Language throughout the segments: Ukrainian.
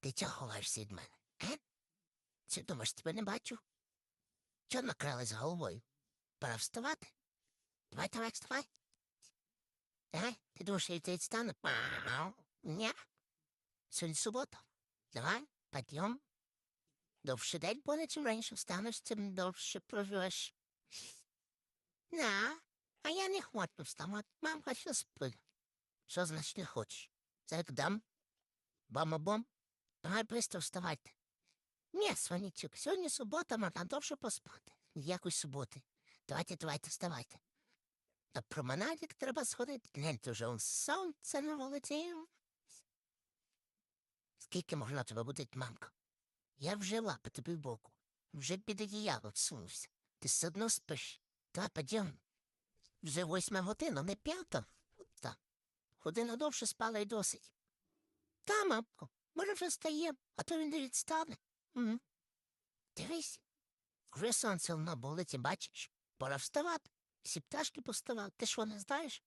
Ти чого ховаєшся від мене? Е? Чи думаєш, тебе не бачу? Чого накралась головою? Пора вставати. Давай, давай, вставай. Ага, ти думаєш, я тебе відстану? Ні. Сьогодні субота. Давай, підйом. Довше день буде, чим раніше встанеш, тим довше проживеш. На, а я не хочу вставати. Мамка що спить. Що значить не хочеш? Зараз дам. Бама-бом. Давай быстро вставайте. Ні, Сванічок, сьогодні субота, можна довше поспати. Ніякої суботи. Давайте, давайте, вставайте. На променадик треба сходити. Гляньте вже он сонце на вулиці. Скільки можна тебе будить, мамка? Я вже лапи тобі в боку. Вже під одіяло всунувся. Ти все одно спиш. Давай, підйом. Вже восьма година, не п'ята. Та. Година довше спала й досить. Та, мамко, може вже стає, а то він не відстане. Угу. Дивись, вже сонце на вулиці, бачиш, пора вставати. Всі пташки поставали, ти що не знаєш?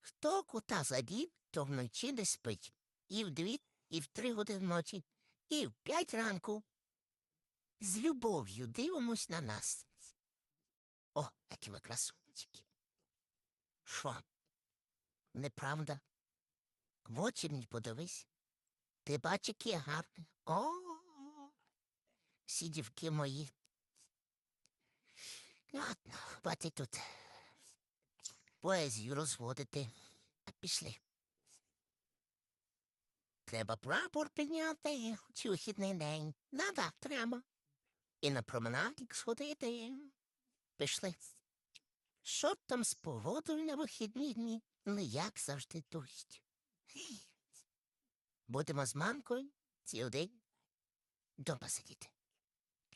Хто кота задів, то вночі не спить. І в дві, і в три години ночі, і в п'ять ранку. З любов'ю дивимось на нас. О, які ми красунчики. Що? Неправда? В очі мені подивись. Ти бач, які я гарний. О, всі дівки мої. Ладно, хватить тут поезію розводити. Пішли. Треба прапор підняти чи вихідний день. Да-да, треба. І на променадик сходити. Пішли. Що там з погодою на вихідні дні? Ну, як завжди дощ. Будемо з мамкою цілий день дома сидіти.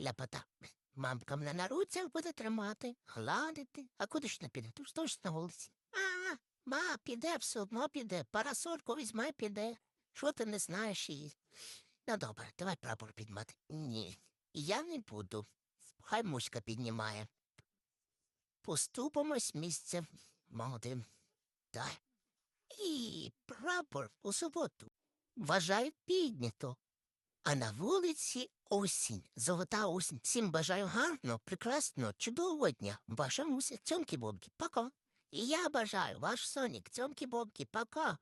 Ляпота. Мамка мене на руцях буде тримати, гладити. А куди ж не піде? Тож точно на вулиці. А, ма, піде, все одно піде. Парасольку візьме, піде. Що ти не знаєш її? Ну, добре, давай прапор підмати. Ні, я не буду. Хай муська піднімає. Поступимось місцем молодим. Так. І прапор у суботу вважаю піднято. А на вулиці осінь, золота осінь. Всім бажаю гарного, прекрасного, чудового дня. Ваша муся, цьомки-бомки, пока. І я бажаю ваш сонік, цьомки-бомки, пока.